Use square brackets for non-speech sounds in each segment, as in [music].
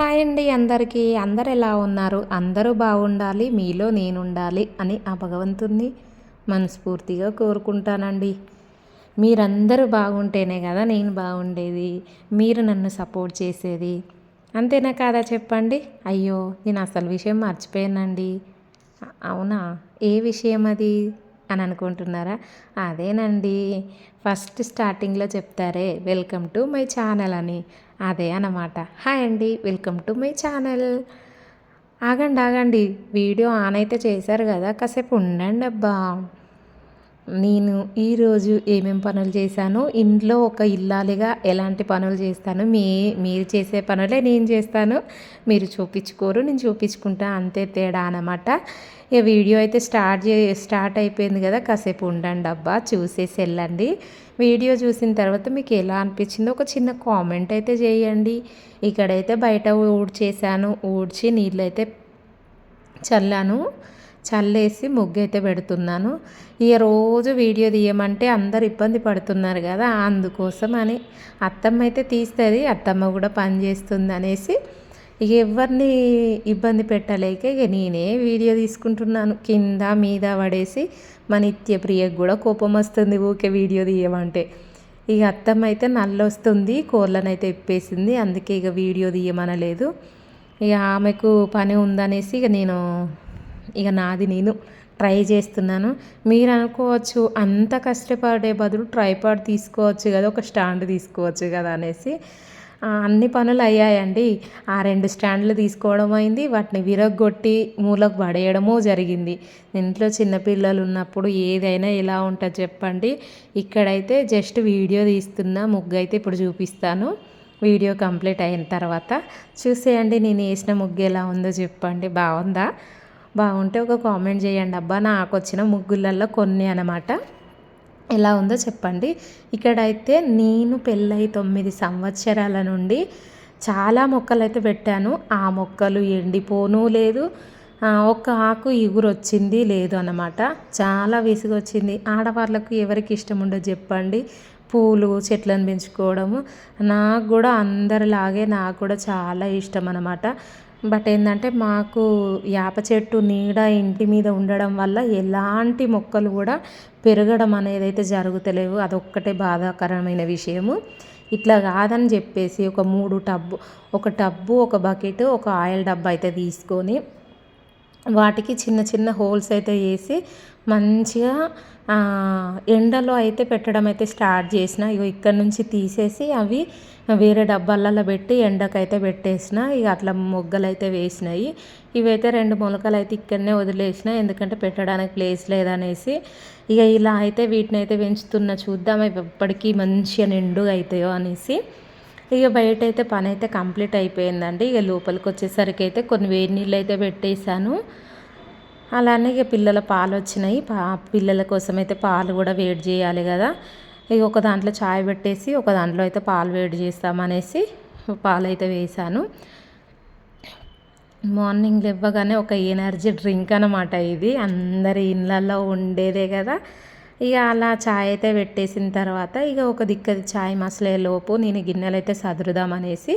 Hi అండి అందరికీ. అందరు ఎలా ఉన్నారు? అందరూ బాగుండాలి. మీలో నేను ఉండాలి అని ఆ భగవంతుణ్ణి మనస్ఫూర్తిగా కోరుకుంటానండి. మీరందరూ బాగుంటేనే కదా నేను బాగుండేది. మీరు నన్ను సపోర్ట్ చేసేది. అంతేనా కాదా చెప్పండి? అయ్యో నేను అసలు విషయం మర్చిపోయానండి. అవునా? ఏ విషయం అది? అని అనుకుంటున్నారా? అదేనండి. ఫస్ట్ స్టార్టింగ్లో చెప్తారే వెల్కమ్ టు మై ఛానల్ అని. అదే అన్నమాట. హాయ్ అండి వెల్కమ్ టు మై ఛానల్. ఆగండి ఆగండి. వీడియో ఆన్ అయితే చేశారు కదా కాసేపు ఉండండి అబ్బా నేను ఈరోజు ఏమేం పనులు చేశాను ఇంట్లో ఒక ఇల్లాలిగా ఎలాంటి పనులు చేస్తాను మీ మీరు చేసే పనులే నేను చేస్తాను మీరు చూపించుకోరు నేను చూపించుకుంటా అంతే తేడా అనమాట ఇక వీడియో అయితే స్టార్ట్ చే స్టార్ట్ అయిపోయింది కదా కాసేపు ఉండండి అబ్బా చూసేసి వెళ్ళండి. వీడియో చూసిన తర్వాత మీకు ఎలా అనిపించిందో ఒక చిన్న కామెంట్ అయితే చేయండి. ఇక్కడైతే బయట ఊడ్చేసాను ఊడ్చి నీళ్ళు అయితే చల్లాను. చల్లేసి ముగ్గు అయితే పెడుతున్నాను. ఇక రోజు వీడియో తీయమంటే అందరు ఇబ్బంది పడుతున్నారు కదా అందుకోసం అని అత్తమ్మ అయితే తీస్తుంది అత్తమ్మ కూడా పని చేస్తుంది అనేసి ఇక ఎవరిని ఇబ్బంది పెట్టలేక ఇక నేనే వీడియో తీసుకుంటున్నాను. కింద మీద పడేసి మా నిత్య ప్రియకు కూడా కోపం వస్తుంది ఊకే వీడియో తీయమంటే. ఇక అత్తమ్మ అయితే నల్లొస్తుంది కోళ్ళనైతే ఇప్పేసింది అందుకే ఇక వీడియో తీయమనలేదు. ఇక ఆమెకు పని ఉందనేసి ఇక నేను ఇక నాది నేను ట్రై చేస్తున్నాను. మీరు అనుకోవచ్చు అంత కష్టపడే బదులు ట్రైపాడ్ తీసుకోవచ్చు కదా ఒక స్టాండ్ తీసుకోవచ్చు కదా అనేసి అన్ని పనులు అయ్యాయండి. ఆ రెండు స్టాండ్లు తీసుకోవడం అయింది వాటిని విరగొట్టి మూలకు పడేయడము జరిగింది. ఇంట్లో చిన్నపిల్లలు ఉన్నప్పుడు ఏదైనా ఎలా ఉంటుంది చెప్పండి. ఇక్కడైతే జస్ట్ వీడియో తీస్తున్నా ముగ్గు అయితే ఇప్పుడు చూపిస్తాను. వీడియో కంప్లీట్ అయిన తర్వాత చూసేయండి నేను వేసిన ముగ్గు ఎలా ఉందో చెప్పండి. బాగుందా? బాగుంటే ఒక కామెంట్ చేయండి. అబ్బా నాకు వచ్చిన ముగ్గులల్లో కొన్ని అనమాట. ఎలా ఉందో చెప్పండి. ఇక్కడైతే నేను పెళ్ళై తొమ్మిది సంవత్సరాల నుండి చాలా మొక్కలు అయితే పెట్టాను. ఆ మొక్కలు ఎండిపోను లేదు. ఒక ఆకు ఇగురు వచ్చింది లేదు అన్నమాట చాలా విసుగు వచ్చింది ఆడవాళ్ళకు ఎవరికి ఇష్టం ఉండదు చెప్పండి. పూలు చెట్లను పెంచుకోవడము. నాకు కూడా అందరిలాగే నాకు కూడా చాలా ఇష్టం అనమాట. బట్ ఏంటంటే మాకు యాప చెట్టు నీడ ఇంటి మీద ఉండడం వల్ల ఎలాంటి మొక్కలు కూడా పెరగడం అనేది అయితే జరుగుతలేవు. అదొక్కటే బాధాకరమైన విషయము. ఇట్లా కాదని చెప్పేసి ఒక మూడు టబ్బు ఒక టబ్బు ఒక బకెట్ ఒక ఆయిల్ డబ్బా అయితే తీసుకొని వాటికి చిన్న చిన్న హోల్స్ అయితే వేసి మంచిగా ఎండలో అయితే పెట్టడం అయితే స్టార్ట్ చేసిన. ఇక ఇక్కడ నుంచి తీసేసి అవి వేరే డబ్బాలలో పెట్టి ఎండకైతే పెట్టేసిన. ఇక అట్లా మొగ్గలు అయితే వేసినాయి. ఇవైతే రెండు మొలకలు అయితే ఇక్కడనే వదిలేసిన. ఎందుకంటే పెట్టడానికి ప్లేస్ లేదనేసి. ఇక ఇలా అయితే వీటిని అయితే పెంచుతున్న చూద్దాం. ఎప్పటికీ మంచిగా నిండుగా అవుతాయో అనేసి. ఇక బయట అయితే పని అయితే కంప్లీట్ అయిపోయిందండి. ఇక లోపలికి వచ్చేసరికి అయితే కొన్ని వేడి నీళ్ళు అయితే పెట్టేశాను. అలానే ఇక పిల్లల పాలు వచ్చినాయి పా పిల్లల కోసం అయితే పాలు కూడా వేడి చేయాలి కదా. ఇక ఒక దాంట్లో చాయ్ పెట్టేసి ఒక దాంట్లో అయితే పాలు వేడి చేస్తామనేసి పాలు అయితే వేసాను మార్నింగ్ లేవగానే ఒక ఎనర్జీ డ్రింక్ అనమాట ఇది. అందరి ఇళ్ళల్లో ఉండేదే కదా. ఇక అలా చాయ్ అయితే పెట్టేసిన తర్వాత ఇక ఒక దిక్కది చాయ్ మసలే లోపు నేను గిన్నెలు అయితే సదురుదామనేసి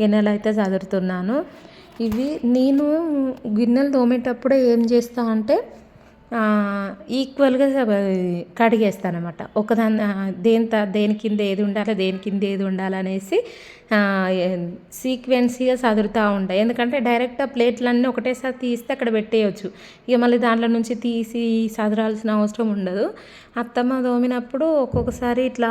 గిన్నెలు అయితే సదురుతున్నాను. ఇవి నేను గిన్నెలు తోమేటప్పుడే ఏం చేస్తా అంటే ఈక్వల్గా కడిగేస్తాను అనమాట ఒకదాని దేని దేని కింద ఏది ఉండాలి దేని కింద ఏది ఉండాలనేసి సీక్వెన్సీగా చదురుతూ ఉంటాయి. ఎందుకంటే డైరెక్ట్ ఆ ప్లేట్లన్నీ ఒకటేసారి తీస్తే అక్కడ పెట్టేయచ్చు. ఇక మళ్ళీ దాంట్లో నుంచి తీసి చదరాల్సిన అవసరం ఉండదు. అత్తమ్మ తోమినప్పుడు ఒక్కొక్కసారి ఇట్లా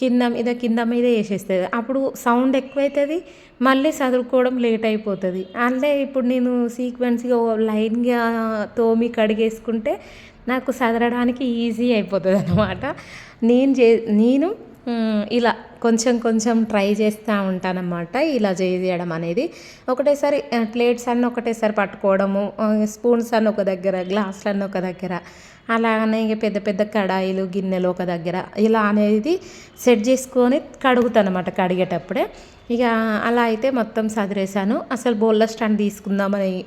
కింద మీద కింద మీద వేసేస్తుంది. అప్పుడు సౌండ్ ఎక్కువైతుంది మళ్ళీ చదువుకోవడం లేట్ అయిపోతుంది. అంటే ఇప్పుడు నేను సీక్వెన్స్గా లైన్గా తోమి కడిగేసుకుంటే నాకు చదవడానికి ఈజీ అయిపోతుంది అనమాట నేను చే నేను ఇలా కొంచెం కొంచెం ట్రై చేస్తూ ఉంటానన్నమాట ఇలా చేయడం అనేది. ఒకటేసారి ప్లేట్స్ అన్నీ ఒకటేసారి పట్టుకోవడము స్పూన్స్ అన్నీ ఒక దగ్గర గ్లాసులు అన్నీ ఒక దగ్గర అలాగనే ఇక పెద్ద పెద్ద కడాయిలు గిన్నెలు ఒక దగ్గర ఇలా అనేది సెట్ చేసుకొని కడుగుతాను అనమాట కడిగేటప్పుడే. ఇక అలా అయితే మొత్తం సదిరేసాను అసలు బోల్ల స్టాండ్ తీసుకుందామని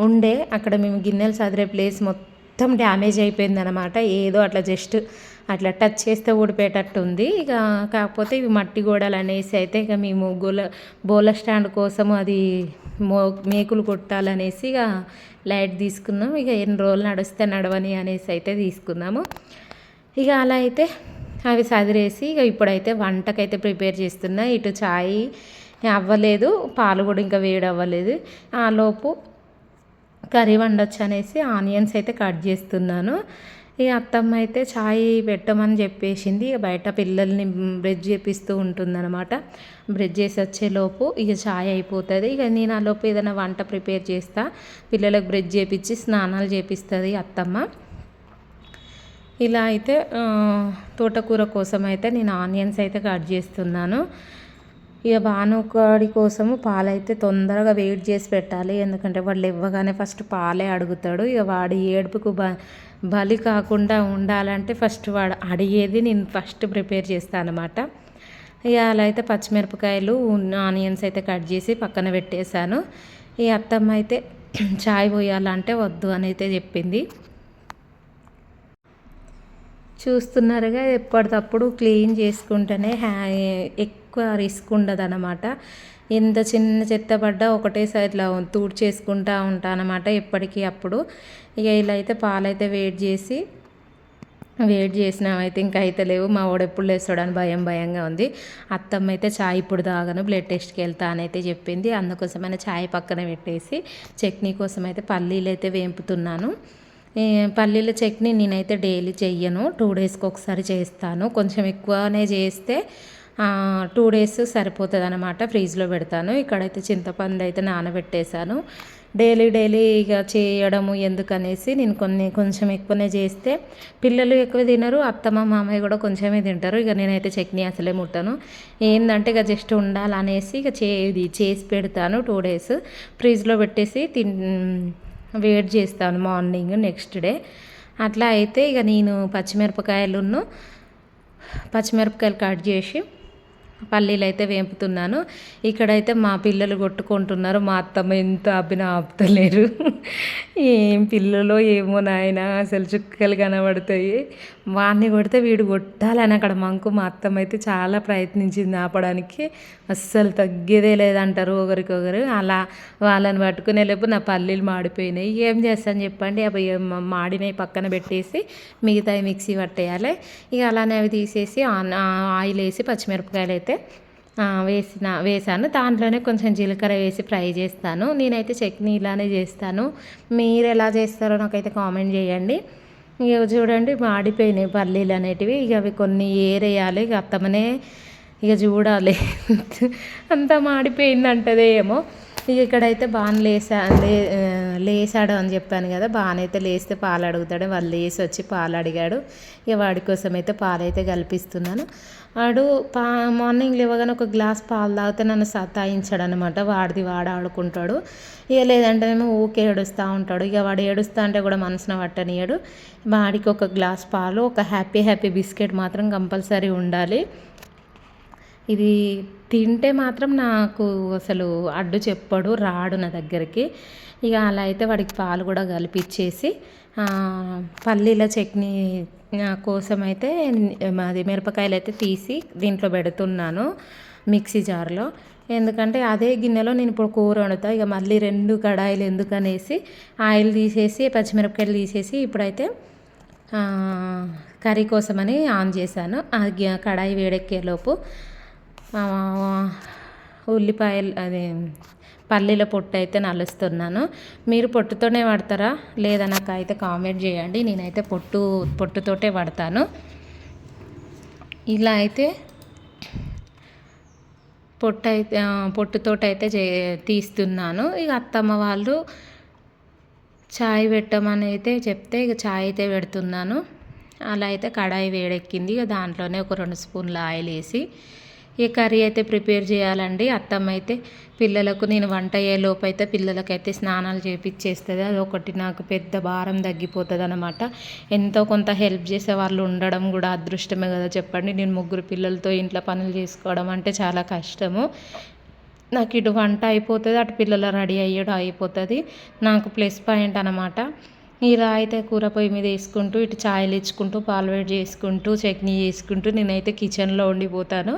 ఉండే. అక్కడ మేము గిన్నెలు సదిరే ప్లేస్ మొత్తం మొత్తం డ్యామేజ్ అయిపోయింది అనమాట ఏదో అట్లా జస్ట్ అట్లా టచ్ చేస్తే ఊడిపోయేటట్టు ఉంది ఇక కాకపోతే ఇవి మట్టి గోడలు అనేసి అయితే ఇక మేము గోల బోల స్టాండ్ కోసం అది మో మేకులు కొట్టాలనేసి ఇక లైట్ తీసుకున్నాం. ఇక ఎన్ని రోజులు నడిస్తే నడవని అనేసి అయితే తీసుకున్నాము. ఇక అలా అయితే అవి సదిరేసి ఇక ఇప్పుడైతే వంటకైతే ప్రిపేర్ చేస్తున్నా. ఇటు చాయ్ అవ్వలేదు పాలు కూడా ఇంకా వేడి అవ్వలేదు. ఆ లోపు కర్రీ వండొచ్చు అనేసి ఆనియన్స్ అయితే కట్ చేస్తున్నాను. ఇక అత్తమ్మ అయితే ఛాయ్ పెట్టమని చెప్పేసింది. ఇక బయట పిల్లల్ని బ్రెడ్ చేపిస్తూ ఉంటుందన్నమాట. బ్రెడ్ చేసి వచ్చేలోపు ఇక ఛాయ్ అయిపోతుంది. ఇక నేను ఆ లోపు ఏదైనా వంట ప్రిపేర్ చేస్తా. పిల్లలకు బ్రెడ్ చేపించి స్నానాలు చేపిస్తుంది అత్తమ్మ. ఇలా అయితే తోటకూర కోసం అయితే నేను ఆనియన్స్ అయితే కట్ చేస్తున్నాను. ఇక భానుకాడి కోసము పాలైతే తొందరగా వెయిట్ చేసి పెట్టాలి. ఎందుకంటే వాళ్ళు ఇవ్వగానే ఫస్ట్ పాలే అడుగుతాడు. ఇక వాడి ఏడుపుకు బ బలి కాకుండా ఉండాలంటే ఫస్ట్ వాడు అడిగేది నేను ఫస్ట్ ప్రిపేర్ చేస్తాను అనమాట ఇక అలా అయితే పచ్చిమిరపకాయలు ఆనియన్స్ అయితే కట్ చేసి పక్కన పెట్టేశాను. ఈ అత్తమ్మ అయితే [clears throat] చాయ్ పోయాలంటే వద్దు అని అయితే చెప్పింది. చూస్తున్నారుగా ఎప్పటికప్పుడు క్లీన్ చేసుకుంటేనే హ్యా ఎక్కువ రిస్క్ ఉండదు అనమాట ఎంత చిన్న చెత్త పడ్డా ఒకటేసారి ఇట్లా తూడు చేసుకుంటూ ఉంటాను అనమాట ఎప్పటికీ అప్పుడు. ఇక ఇలా అయితే పాలైతే వేడి చేసి వెయిట్ చేసినామైతే ఇంకా అయితే లేవు. మా వాడు ఎప్పుడు లేస్తాడని భయం భయంగా ఉంది. అత్తమ్మ అయితే చాయ్ ఇప్పుడు తాగను బ్లడ్ టెస్ట్కి వెళ్తా అని అయితే చెప్పింది. అందుకోసమైనా చాయ్ పక్కన పెట్టేసి చట్నీ కోసం అయితే పల్లీలు అయితే వేంపుతున్నాను. పల్లీల చట్నీ నేనైతే డైలీ చెయ్యను. టూ డేస్కి ఒకసారి చేస్తాను. కొంచెం ఎక్కువనే చేస్తే టూ డేస్ సరిపోతుంది అనమాట ఫ్రీజ్లో పెడతాను. ఇక్కడైతే చింతపండు అయితే నానబెట్టేశాను. డైలీ డైలీ ఇక చేయడము ఎందుకనేసి నేను కొన్ని కొంచెం ఎక్కువనే చేస్తే పిల్లలు ఎక్కువ తినరు అత్తమ్మ మామయ్య కూడా కొంచెమే తింటారు. ఇక నేనైతే చట్నీ అసలే ముట్టను. ఏంటంటే ఇక జస్ట్ ఉండాలనేసి ఇక చే ఇది చేసి పెడతాను టూ డేస్ ఫ్రిడ్జ్లో పెట్టేసి తిన్ వెయిట్ చేస్తాను మార్నింగ్ నెక్స్ట్ డే అట్లా అయితే ఇక నేను పచ్చిమిరపకాయలును పచ్చిమిరపకాయలు కట్ చేసి పల్లీలు అయితే వేపుతున్నాను. ఇక్కడైతే మా పిల్లలు కొట్టుకుంటున్నారు. మా అత్తమ్మ ఎంత అభిన ఆపుతలేరు. ఏం పిల్లలో ఏమో నాయన అసలు చుక్కలు కనబడతాయి. వాడిని కొడితే వీడు కొట్టాలని అక్కడ మంకు మా అత్తమ్మ అయితే చాలా ప్రయత్నించింది ఆపడానికి. అస్సలు తగ్గేదే లేదంటారు ఒకరికొకరు. అలా వాళ్ళని పట్టుకునే లేపు నా పల్లీలు మాడిపోయినాయి. ఏం చేస్తాను చెప్పండి. అవి మాడినవి పక్కన పెట్టేసి మిగతాయి మిక్సీ పట్టేయాలి. ఇక అలానే అవి తీసేసి ఆయిల్ వేసి పచ్చిమిరపకాయలు అయితే వేసిన వేసాను దాంట్లోనే కొంచెం జీలకర్ర వేసి ఫ్రై చేస్తాను. నేనైతే చట్నీ ఇలానే చేస్తాను. మీరు ఎలా చేస్తారో నాకైతే కామెంట్ చేయండి. ఇక చూడండి మాడిపోయినాయి పల్లీలు అనేటివి. ఇక అవి కొన్ని ఏరేయాలి. ఇక అత్తమనే ఇక చూడాలి. [laughs] అంతా మాడిపోయిందంటదే ఏమో ఇక ఇక్కడైతే బాగా లేసా లే లేసాడు అని చెప్పాను కదా బాగానైతే లేస్తే పాలు అడుగుతాడు. వాళ్ళు లేసి వచ్చి పాలు అడిగాడు. ఇక వాడి కోసం అయితే పాలు అయితే కల్పిస్తున్నాను. వాడు పా మార్నింగ్ లేవగానే ఒక గ్లాస్ పాలు తాగితే నన్ను సతాయించాడు అనమాట వాడిది వాడు ఆడుకుంటాడు. ఇక లేదంటేనేమో ఊకే ఏడుస్తూ ఉంటాడు. ఇక వాడు ఏడుస్తా అంటే కూడా మనసున పట్టనియడు. వాడికి ఒక గ్లాస్ పాలు ఒక హ్యాపీ హ్యాపీ బిస్కెట్ మాత్రం కంపల్సరీ ఉండాలి. ఇది తింటే మాత్రం నాకు అసలు అడ్డు చెప్పడు రాడు నా దగ్గరికి. ఇక అలా అయితే వాడికి పాలు కూడా కలిపిచ్చేసి పల్లీల చట్నీ కోసం అయితే అది మిరపకాయలు అయితే తీసి దీంట్లో పెడుతున్నాను మిక్సీ జార్లో. ఎందుకంటే అదే గిన్నెలో నేను ఇప్పుడు కూర వండుతా ఇక మళ్ళీ రెండు కడాయిలు ఎందుకనేసి ఆయిల్ తీసేసి పచ్చిమిరపకాయలు తీసేసి ఇప్పుడైతే కర్రీ కోసమని ఆన్ చేశాను. ఆ కడాయి వేడెక్కేలోపు. ఉల్లిపాయలు అదే పల్లీల పొట్టు అయితే నలుస్తున్నాను. మీరు పొట్టుతోనే వాడతారా? లేదా నాకు అయితే కామెంట్ చేయండి. నేనైతే పొట్టు పొట్టుతోటే వాడతాను. ఇలా అయితే పొట్టు అయితే పొట్టుతోటైతే అయితే చే తీస్తున్నాను. ఇక అత్తమ్మ వాళ్ళు చాయ్ పెట్టమని అయితే చెప్తే ఇక చాయ్ అయితే పెడుతున్నాను. అలా అయితే కడాయి వేడెక్కింది. ఇక దాంట్లోనే ఒక రెండు స్పూన్ల ఆయిల్ వేసి ఈ కర్రీ అయితే ప్రిపేర్ చేయాలండి. అత్తమ్మ అయితే పిల్లలకు నేను వంట అయ్యేలోపు అయితే పిల్లలకైతే స్నానాలు చేపించేస్తుంది అది ఒకటి నాకు పెద్ద భారం తగ్గిపోతుంది అనమాట ఎంతో కొంత హెల్ప్ చేసే వాళ్ళు ఉండడం కూడా అదృష్టమే కదా చెప్పండి. నేను ముగ్గురు పిల్లలతో ఇంట్లో పనులు చేసుకోవడం అంటే చాలా కష్టము. నాకు ఇటు వంట అయిపోతుంది అటు పిల్లల రెడీ అయ్యడం అయిపోతుంది. నాకు ప్లస్ పాయింట్ అనమాట. ఇలా అయితే కూర పొయ్యి మీద వేసుకుంటూ ఇటు ఛాయలు ఇచ్చుకుంటూ పాలు వేడి చేసుకుంటూ చట్నీ చేసుకుంటూ నేనైతే కిచెన్లో ఉండిపోతాను.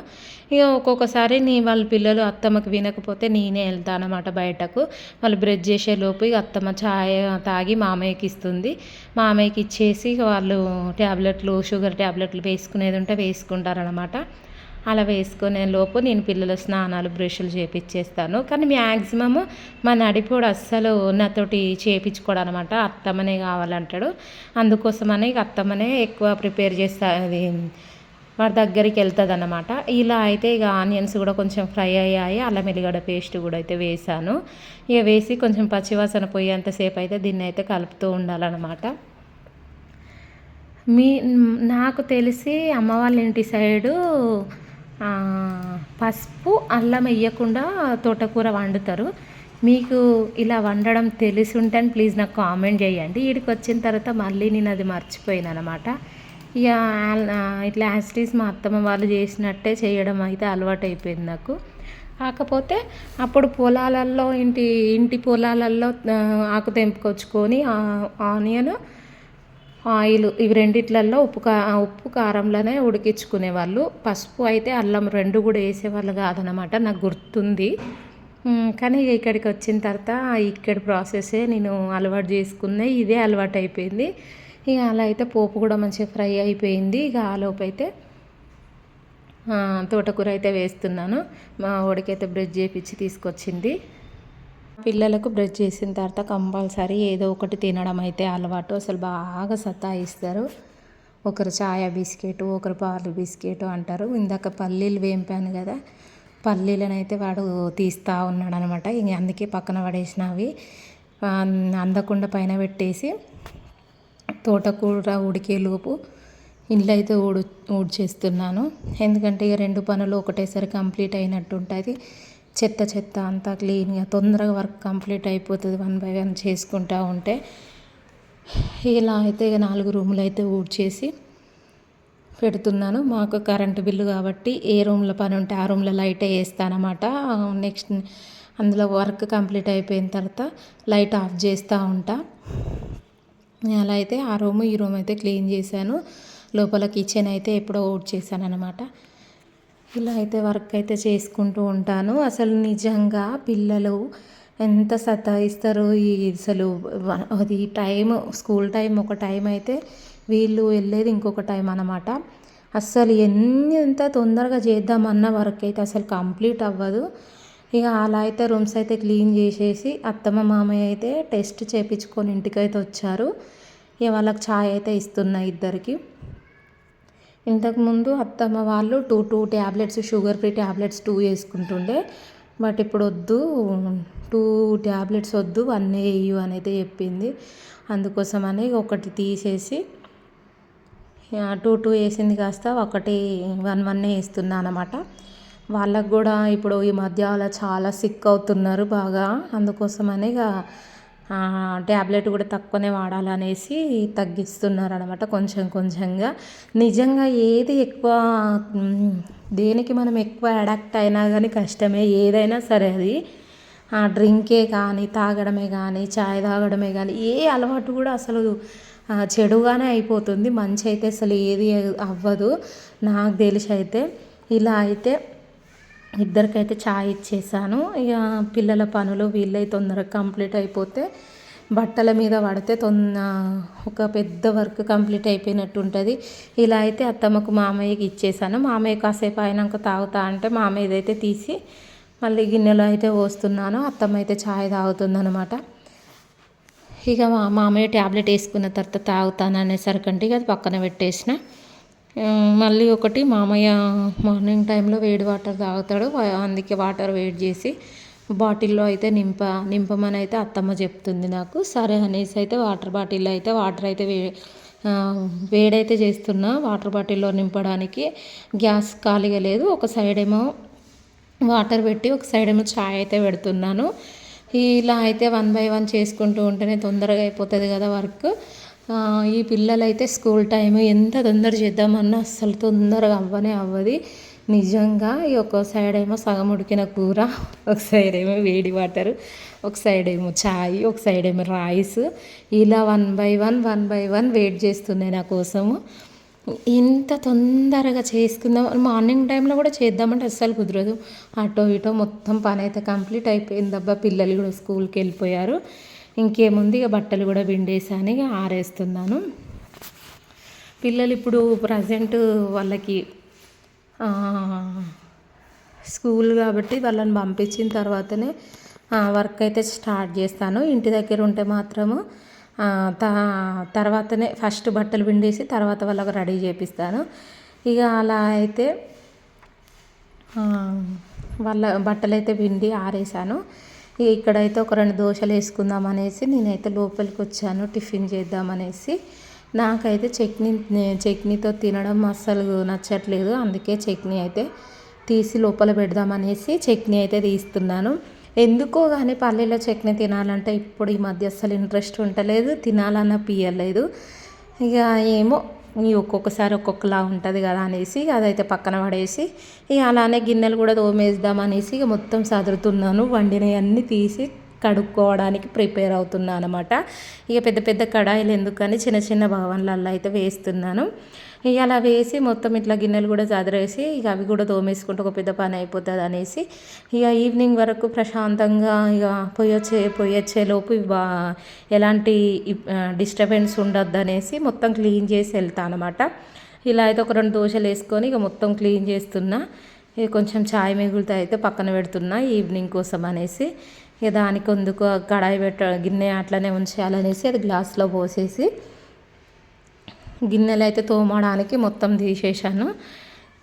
ఇక ఒక్కొక్కసారి నీ వాళ్ళ పిల్లలు అత్తమ్మకి వినకపోతే నేనే వెళ్తాను అనమాట బయటకు. వాళ్ళు బ్రష్ చేసే లోపు ఇక అత్తమ్మ ఛాయ్ తాగి మామయ్యకి ఇస్తుంది. మామయ్యకి ఇచ్చేసి వాళ్ళు ట్యాబ్లెట్లు షుగర్ ట్యాబ్లెట్లు వేసుకునేది ఉంటే వేసుకుంటారనమాట. అలా వేసుకునే లోపు నేను పిల్లల స్నానాలు బ్రష్లు చేపించేస్తాను కానీ మ్యాక్సిమమ్ మా నడిపోడు అస్సలు నాతోటి చేయించుకోడు అనమాట అత్తమ్మనే కావాలంటాడు. అందుకోసమని అత్తమ్మనే ఎక్కువ ప్రిపేర్ చేస్తా అది వాడి దగ్గరికి వెళ్తుంది అనమాట ఇలా అయితే ఇక ఆనియన్స్ కూడా కొంచెం ఫ్రై అయ్యాయి. అల్లం ఎల్లిగడ్డ పేస్ట్ కూడా అయితే వేసాను ఇక వేసి కొంచెం పచ్చివాసన పోయేంతసేపు అయితే దీన్ని అయితే కలుపుతూ ఉండాలన్నమాట. మీ నాకు తెలిసి అమ్మ వాళ్ళ ఇంటి సైడు పసుపు అల్లం వేయకుండా తోటకూర వండుతారు. మీకు ఇలా వండడం తెలిసి ఉంటే ప్లీజ్ నాకు కామెంట్ చేయండి. వీడికి వచ్చిన తర్వాత మళ్ళీ నేను అది మర్చిపోయాను అనమాట ఇక ఇట్లా యాస్టీస్ మా అత్తమ్మ వాళ్ళు చేసినట్టే చేయడం అయితే అలవాటు అయిపోయింది నాకు. కాకపోతే అప్పుడు పొలాలల్లో ఇంటి ఇంటి పొలాలల్లో ఆకు తెంపుకొచ్చుకొని ఆనియన్ ఆయిల్ ఇవి రెండిట్లల్లో ఉప్పు కా ఉప్పు కారంలోనే ఉడికించుకునేవాళ్ళు పసుపు అయితే అల్లం రెండు కూడా వేసేవాళ్ళు కాదనమాట నాకు గుర్తుంది. కానీ ఇక్కడికి వచ్చిన తర్వాత ఇక్కడ ప్రాసెసే నేను అలవాటు చేసుకున్న ఇదే అలవాటు అయిపోయింది. ఇక అలా అయితే పోపు కూడా మంచిగా ఫ్రై అయిపోయింది. ఇక ఆలోపు అయితే తోటకూర అయితే వేస్తున్నాను. మా వాడికైతే బ్రెడ్ చేపించి తీసుకొచ్చింది. పిల్లలకు బ్రష్ చేసిన తర్వాత కంపల్సరీ ఏదో ఒకటి తినడం అయితే అలవాటు. అసలు బాగా సతాయిస్తారు. ఒకరు చాయ బిస్కెట్ ఒకరు పాలు బిస్కెట్ అంటారు. ఇందాక పల్లీలు వేంపాను కదా పల్లీలను అయితే వాడు తీస్తూ ఉన్నాడు అనమాట ఇంక అందుకే పక్కన పడేసినవి అందకుండా పైన పెట్టేసి తోటకూర ఉడికేలోపు ఇంట్లో అయితే ఊడు ఊడ్చేస్తున్నాను. ఎందుకంటే ఇక రెండు పనులు ఒకటేసారి కంప్లీట్ అయినట్టు ఉంటుంది చెత్త చెత్త అంతా క్లీన్గా తొందరగా వర్క్ కంప్లీట్ అయిపోతుంది వన్ బై వన్ చేసుకుంటూ ఉంటే ఇలా అయితే ఇక నాలుగు రూములు అయితే ఊడ్చేసి పెడుతున్నాను. మాకు కరెంటు బిల్లు కాబట్టి ఏ రూమ్లో పని ఉంటే ఆ రూమ్లో లైటే వేస్తానమాట. నెక్స్ట్ అందులో వర్క్ కంప్లీట్ అయిపోయిన తర్వాత లైట్ ఆఫ్ చేస్తూ ఉంటా. అలా అయితే ఆ రూమ్ ఈ రూమ్ అయితే క్లీన్ చేశాను. లోపల కిచెన్ అయితే ఎప్పుడో ఊడ్ చేశాను అనమాట ఇలా అయితే వర్క్ అయితే చేసుకుంటూ ఉంటాను. అసలు నిజంగా పిల్లలు ఎంత సతాయిస్తారు ఈ అసలు అది టైం స్కూల్ టైం ఒక టైం అయితే వీళ్ళు వెళ్ళేది ఇంకొక టైం అనమాట అస్సలు ఎన్ని ఎంత తొందరగా చేద్దామన్న వర్క్ అయితే అసలు కంప్లీట్ అవ్వదు. ఇక అలా అయితే రూమ్స్ అయితే క్లీన్ చేసేసి అత్తమ్మ మామయ్య అయితే టెస్ట్ చేయించుకొని ఇంటికైతే వచ్చారు. ఇక వాళ్ళకి ఛాయ్ అయితే ఇస్తున్నా ఇద్దరికి. ఇంతకుముందు అత్తమ్మ వాళ్ళు two two tablets sugar free tablets two వేసుకుంటుండే. But ఇప్పుడు వద్దు టూ ట్యాబ్లెట్స్ వద్దు వన్ వేయు అని అయితే చెప్పింది. అందుకోసమని ఒకటి తీసేసి టూ టూ వేసింది కాస్త ఒకటి వన్ వన్ వేస్తున్నా అనమాట. వాళ్ళకు కూడా ఇప్పుడు ఈ మధ్య అలా చాలా సిక్ అవుతున్నారు బాగా. అందుకోసమని ఇక ట్యాబ్లెట్ కూడా తక్కువనే వాడాలనేసి తగ్గిస్తున్నారు అనమాట కొంచెం కొంచెంగా. నిజంగా ఏది ఎక్కువ దేనికి మనం ఎక్కువ అడాక్ట్ అయినా కానీ కష్టమే. ఏదైనా సరే అది డ్రింకే కానీ తాగడమే కానీ చాయ్ తాగడమే కానీ ఏ అలవాటు కూడా అసలు చెడుగానే అయిపోతుంది. మంచి అయితే అసలు ఏది అవ్వదు. నాకు తెలిసి అయితే ఇలా అయితే ఇద్దరికైతే ఛాయ్ ఇచ్చేసాను. ఇక పిల్లల పనులు వీళ్ళై తొందరగా కంప్లీట్ అయిపోతే బట్టల మీద పడితే తొంద ఒక పెద్ద వర్క్ కంప్లీట్ అయిపోయినట్టు ఉంటుంది. ఇలా అయితే అత్తమ్మకు మామయ్యకి ఇచ్చేసాను. మామయ్య కాసేపు అయినాక తాగుతా అంటే మామయ్య ఇదైతే తీసి మళ్ళీ గిన్నెలో అయితే పోస్తున్నాను. అత్తమ్మ అయితే ఛాయ్ తాగుతుందనమాట ఇక మా మామయ్య ట్యాబ్లెట్ వేసుకున్న తర్వాత తాగుతాను అనేసరికంటే ఇక అది పక్కన పెట్టేసిన. మళ్ళీ ఒకటి మామయ్య మార్నింగ్ టైంలో వేడి వాటర్ తాగుతాడు. అందుకే వాటర్ వేడి చేసి బాటిల్లో అయితే నింప నింపమని అయితే అత్తమ్మ చెప్తుంది నాకు. సరే అనేసి అయితే వాటర్ బాటిల్లో అయితే వాటర్ అయితే వే వేడైతే చేస్తున్నా. వాటర్ బాటిల్లో నింపడానికి గ్యాస్ ఖాళీగా లేదు. ఒక సైడ్ ఏమో వాటర్ పెట్టి ఒక సైడ్ ఏమో ఛాయ్ అయితే పెడుతున్నాను. ఇలా అయితే వన్ బై వన్ చేసుకుంటూ ఉంటేనే తొందరగా అయిపోతుంది కదా వర్క్. ఈ పిల్లలైతే స్కూల్ టైం ఎంత తొందర చేద్దామన్నా అస్సలు తొందరగా అవ్వనే అవ్వది. నిజంగా ఈ ఒక సైడ్ ఏమో సగం ఉడికిన కూర ఒక సైడ్ ఏమో వేడి వాటర్ ఒక సైడ్ ఏమో ఛాయ్ ఒక సైడ్ ఏమో రైస్. ఇలా one by one one by one wait చేస్తున్నాయి నా కోసము. ఇంత తొందరగా చేసుకుందాం మార్నింగ్ టైంలో కూడా చేద్దామంటే అస్సలు కుదరదు. అటో ఇటో మొత్తం పని అయితే కంప్లీట్ అయిపోయింది అబ్బా పిల్లలు కూడా స్కూల్కి వెళ్ళిపోయారు. ఇంకేముంది? ఇక బట్టలు కూడా విండేసాను ఇక ఆరేస్తున్నాను. పిల్లలు ఇప్పుడు ప్రజెంట్ వాళ్ళకి స్కూల్ కాబట్టి వాళ్ళని పంపించిన తర్వాతనే వర్క్ అయితే స్టార్ట్ చేస్తాను. ఇంటి దగ్గర ఉంటే మాత్రము తర్వాతనే ఫస్ట్ బట్టలు పిండేసి తర్వాత వాళ్ళకి రెడీ చేపిస్తాను. ఇక అలా అయితే వాళ్ళ బట్టలు అయితే పిండి ఆరేసాను ఇక్కడైతే ఒక రెండు దోశలు వేసుకుందాం అనేసి నేనైతే లోపలికి వచ్చాను టిఫిన్ చేద్దామనేసి నాకైతే చట్నీ చట్నీతో తినడం అస్సలు నచ్చట్లేదు. అందుకే చట్నీ అయితే తీసి లోపల పెడదామనేసి చట్నీ అయితే తీస్తున్నాను. ఎందుకో కానీ పల్లెలో చట్నీ తినాలంటే ఇప్పుడు ఈ మధ్య అస్సలు ఇంట్రెస్ట్ ఉండలేదు తినాలన్న పియలేదు ఇక ఏమో ఒక్కొక్కసారి ఒక్కొక్కలా ఉంటుంది కదా అనేసి అదైతే పక్కన పడేసి ఇక అలానే గిన్నెలు కూడా తోమేద్దాం అనేసి ఇక మొత్తం సదురుతున్నాను. వండినవన్నీ తీసి కడుక్కోవడానికి ప్రిపేర్ అవుతున్నాను అనమాట. ఇక పెద్ద పెద్ద కడాయిలు ఎందుకని చిన్న చిన్న భావనలలో అయితే వేస్తున్నాను. ఇక అలా వేసి మొత్తం ఇట్లా గిన్నెలు కూడా చదిరేసి ఇక అవి కూడా తోమేసుకుంటే ఒక పెద్ద పని అయిపోతుంది అనేసి ఇక ఈవినింగ్ వరకు ప్రశాంతంగా ఇక పొయ్యొచ్చే పొయ్యొచ్చేలోపు బా ఎలాంటి డిస్టర్బెన్స్ ఉండొద్దు అనేసి మొత్తం క్లీన్ చేసి వెళ్తాను అనమాట ఇలా అయితే ఒక రెండు దోశలు వేసుకొని ఇక మొత్తం క్లీన్ చేస్తున్నా. ఇక కొంచెం ఛాయ్ మిగులుతా అయితే పక్కన పెడుతున్నా ఈవినింగ్ కోసం అనేసి. ఇక దానికి ఎందుకు కడాయి పెట్ట గిన్నె అట్లనే ఉంచేయాలనేసి అది గ్లాస్లో పోసేసి గిన్నెలు అయితే తోమడానికి మొత్తం తీసేసాను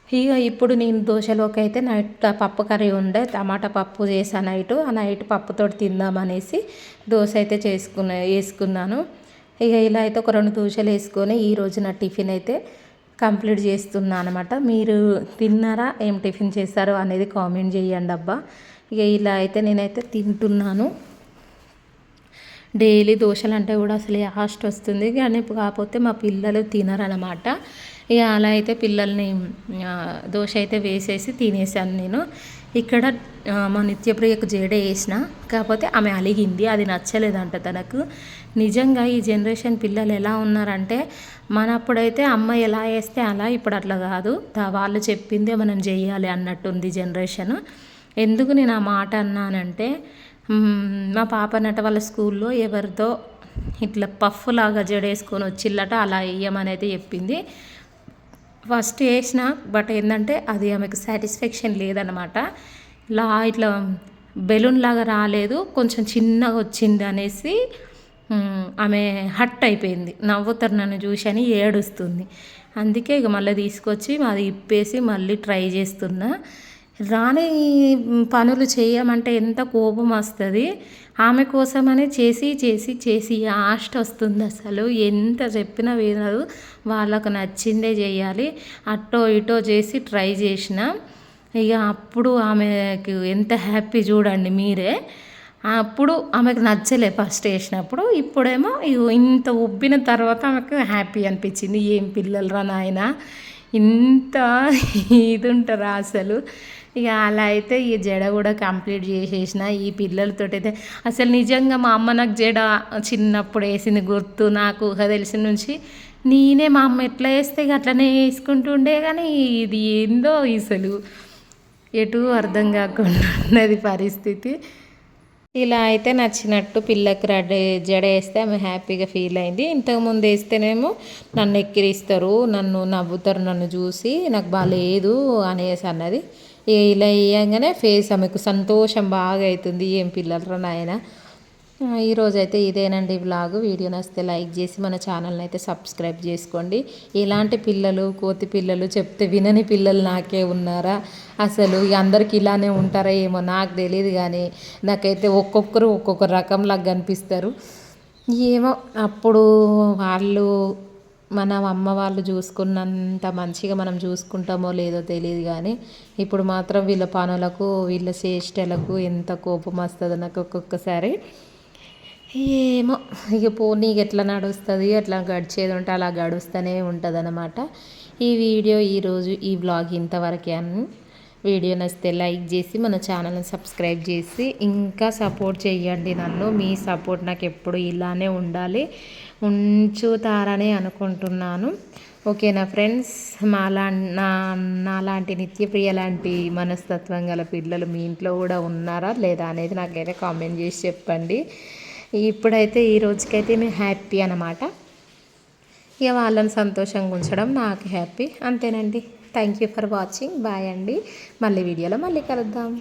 ఇక ఇప్పుడు నేను దోశలోకి అయితే నైట్ పప్పు కర్రీ ఉండే టమాటా పప్పు చేశాను నైట్. ఆ నైట్ పప్పుతో తిందామనేసి దోశ అయితే చేసుకున్నా వేసుకున్నాను. ఇక ఇలా అయితే ఒక రెండు దోశలు వేసుకొని ఈరోజు నా టిఫిన్ అయితే కంప్లీట్ చేస్తున్నా అనమాట మీరు తిన్నారా? ఏం టిఫిన్ చేస్తారో అనేది కామెంట్ చేయండి అబ్బా. ఇక ఇలా అయితే నేనైతే తింటున్నాను. డైలీ దోశలు అంటే కూడా అసలు యాస్ట్ వస్తుంది. కానీ కాకపోతే మా పిల్లలు తినరనమాట ఇక అలా అయితే పిల్లల్ని దోశ అయితే వేసేసి తినేసాను నేను. ఇక్కడ మా నిత్యప్రియకు జేడ వేసిన. కాకపోతే ఆమె అలిగింది. అది నచ్చలేదంట తనకు. నిజంగా ఈ జనరేషన్ పిల్లలు ఎలా ఉన్నారంటే మనప్పుడైతే అమ్మ ఎలా వేస్తే అలా ఇప్పుడు అట్లా కాదు. వాళ్ళు చెప్పిందే మనం చేయాలి అన్నట్టుంది జనరేషన్. ఎందుకు నేను ఆ మాట అన్నానంటే మా పాప నట వాళ్ళ స్కూల్లో ఎవరితో ఇట్లా పఫ్ లాగా జడేసుకొని వచ్చిల్లట అలా వేయమని అయితే చెప్పింది. ఫస్ట్ వేసిన బట్ ఏంటంటే అది ఆమెకు సాటిస్ఫాక్షన్ లేదనమాట. లా ఇట్లా బెలూన్ లాగా రాలేదు కొంచెం చిన్నగా వచ్చింది అనేసి ఆమె హట్ అయిపోయింది. నవ్వుతారు నన్ను చూసి అని ఏడుస్తుంది. అందుకే ఇక మళ్ళీ తీసుకొచ్చి అది ఇప్పేసి మళ్ళీ ట్రై చేస్తున్నా. రాని పనులు చేయమంటే ఎంత కోపం వస్తుంది? ఆమె కోసమనే చేసి చేసి చేసి ఆస్ట్ వస్తుంది అసలు. ఎంత చెప్పినా వినదు. వాళ్ళకు నచ్చిందే చేయాలి. అటో ఇటో చేసి ట్రై చేసిన. ఇక అప్పుడు ఆమెకు ఎంత హ్యాపీ చూడండి మీరే. అప్పుడు ఆమెకు నచ్చలే ఫస్ట్ వేసినప్పుడు ఇప్పుడేమో ఇంత ఉబ్బిన తర్వాత ఆమెకు హ్యాపీ అనిపించింది. ఏం పిల్లలు రా నాయన. ఇంత [laughs] ఇది ఉంటారా అసలు. ఇక అలా అయితే ఈ జడ కూడా కంప్లీట్ చేసేసిన. ఈ పిల్లలతో అయితే అసలు నిజంగా మా అమ్మ నాకు జడ చిన్నప్పుడు వేసింది గుర్తు నాకు ఊహ తెలిసిన నుంచి. నేనే మా అమ్మ ఎట్లా వేస్తే అట్లనే వేసుకుంటుండే కానీ ఇది ఏందో అసలు. ఎటు అర్థం కాకుండా ఉన్నది పరిస్థితి. ఇలా అయితే నచ్చినట్టు పిల్లకి రెడీ జడ వేస్తే ఆమె హ్యాపీగా ఫీల్ అయింది. ఇంతకుముందు వేస్తేనేమో నన్ను ఎక్కిరిస్తారు నన్ను నవ్వుతారు నన్ను చూసి నాకు బాగాలేదు అనేసి అన్నది. ఇలా వేయంగానే ఫేస్ ఆమెకు సంతోషం బాగా అవుతుంది. ఏం పిల్లలరా నాయన? ఈరోజు అయితే ఇదేనండి బ్లాగ్ వీడియో నచ్చితే లైక్ చేసి మన ఛానల్ని అయితే సబ్స్క్రైబ్ చేసుకోండి. ఇలాంటి పిల్లలు కోతి పిల్లలు చెప్తే వినని పిల్లలు నాకే ఉన్నారా? అసలు అందరికీ ఇలానే ఉంటారా ఏమో నాకు తెలియదు కానీ నాకైతే ఒక్కొక్కరు ఒక్కొక్క రకంలాగా కనిపిస్తారు. ఏమో అప్పుడు వాళ్ళు మన అమ్మ వాళ్ళు చూసుకున్నంత మంచిగా మనం చూసుకుంటామో లేదో తెలియదు కానీ ఇప్పుడు మాత్రం వీళ్ళ పనులకు వీళ్ళ చేష్టలకు ఎంత కోపం వస్తుందో నాకు ఒక్కొక్కసారి. ఏమో ఇక పోనీ ఎట్లా నడుస్తుంది ఎట్లా గడిచేది ఉంటే అలా గడుస్తూనే ఉంటుంది అనమాట ఈ వీడియో ఈరోజు ఈ బ్లాగ్ ఇంతవరకే అని. వీడియో నచ్చితే లైక్ చేసి మన ఛానల్ని సబ్స్క్రైబ్ చేసి ఇంకా సపోర్ట్ చేయండి నన్ను. మీ సపోర్ట్ నాకు ఎప్పుడు ఇలానే ఉండాలి. ఉంచుతారని అనుకుంటున్నాను. ఓకేనా ఫ్రెండ్స్? మాలా నా నాలాంటి నిత్యప్రియ లాంటి మనస్తత్వం గల పిల్లలు మీ ఇంట్లో కూడా ఉన్నారా లేదా అనేది నాకైతే కామెంట్ చేసి చెప్పండి. ఇప్పుడైతే ఈ రోజుకైతే మేము హ్యాపీ అనమాట ఇక వాళ్ళని సంతోషంగా ఉంచడం నాకు హ్యాపీ. అంతేనండి. Thank you for watching. Bye అండి. మళ్ళీ వీడియోలో మళ్ళీ కలుద్దాం.